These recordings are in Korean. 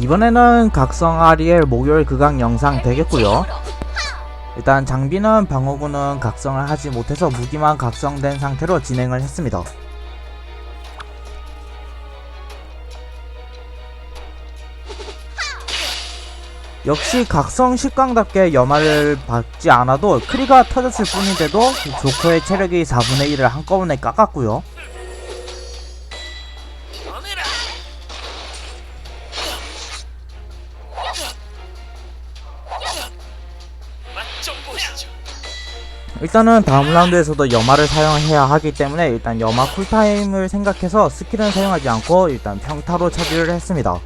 이번에는 각성 아리엘 목요일 극강 영상 되겠고요. 일단 장비는 방어구는 각성을 하지 못해서 무기만 각성된 상태로 진행을 했습니다. 역시 각성 식광답게 염화를 받지 않아도 크리가 터졌을 뿐인데도 조커의 체력이 4분의 1을 한꺼번에 깎았고요 일단은 다음 라운드에서도 염화를 사용해야 하기 때문에 일단 염화 쿨타임을 생각해서 스킬은 사용하지 않고 일단 평타로 처리를 했습니다.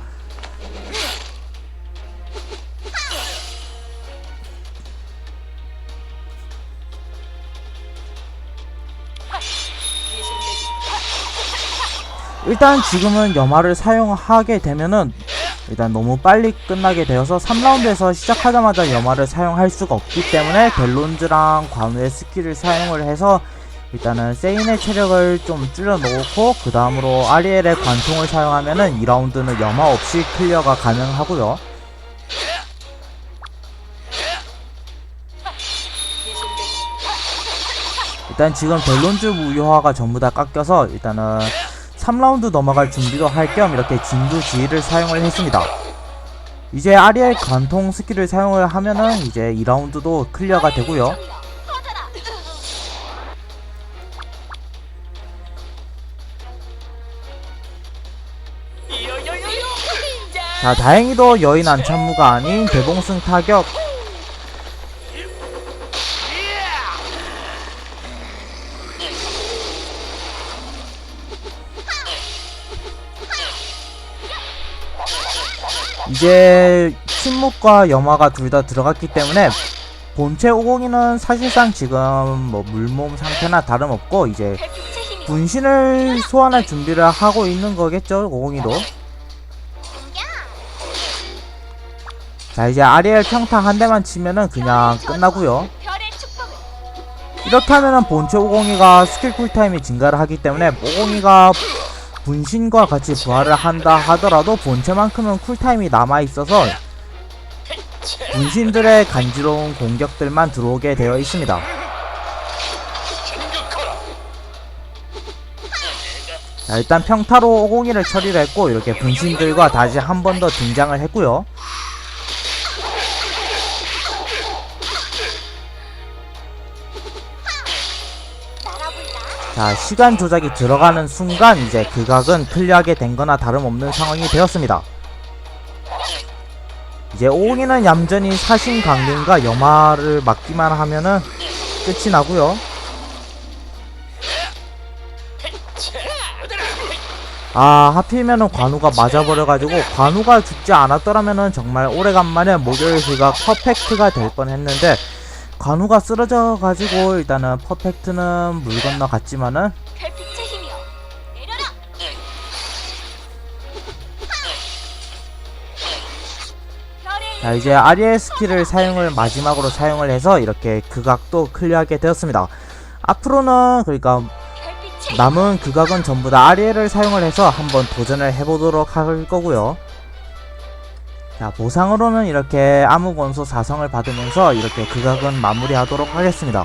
일단 지금은 염화를 사용하게 되면은 일단 너무 빨리 끝나게 되어서 3라운드에서 시작하자마자 염화를 사용할 수가 없기 때문에 델론즈랑 관우의 스킬을 사용을 해서 일단은 세인의 체력을 좀 줄여놓고 그 다음으로 아리엘의 관통을 사용하면은 2라운드는 염화 없이 클리어가 가능하고요. 일단 지금 델론즈 무효화가 전부 다 깎여서 일단은 3라운드 넘어갈 준비도 할 겸 이렇게 진두 지휘를 사용을 했습니다. 이제 아리엘 관통 스킬을 사용을 하면은 이제 2라운드도 클리어가 되고요. 자 다행히도 여인 안참무가 아닌 대봉승 타격 이제 침묵과 염화가 둘 다 들어갔기 때문에 본체 502는 사실상 지금 뭐 물몸 상태나 다름없고 이제 분신을 소환할 준비를 하고 있는 거겠죠 502도. 자 이제 아리엘 평타 한 대만 치면은 그냥 끝나고요. 하면은 본체 502가 스킬 쿨타임이 증가를 하기 때문에 502가 분신과 같이 부활을 한다 하더라도 본체만큼은 쿨타임이 남아있어서 분신들의 간지러운 공격들만 들어오게 되어 있습니다. 자 일단 평타로 502를 처리를 했고 이렇게 분신들과 다시 한 번 더 등장을 했고요 자 시간 조작이 들어가는 순간 이제 그 각은 클리어하게 된 거나 다름없는 상황이 되었습니다. 이제 502는 얌전히 사신 강림과 염화를 막기만 하면은 끝이 나고요. 아 하필이면은 관우가 맞아버려가지고 관우가 죽지 않았더라면은 정말 오래간만에 목요일 그가 퍼펙트가 될 뻔했는데 관우가 쓰러져 가지고 일단은 퍼펙트는 물 건너 갔지만은 자 이제 아리엘 스킬을 사용을 마지막으로 사용을 해서 이렇게 극악도 클리어하게 되었습니다. 앞으로는 그러니까 남은 극악은 전부 다 아리엘을 사용을 해서 한번 도전을 해보도록 할 거고요 자 보상으로는 이렇게 암흑원소 4성을 받으면서 이렇게 극악은 마무리하도록 하겠습니다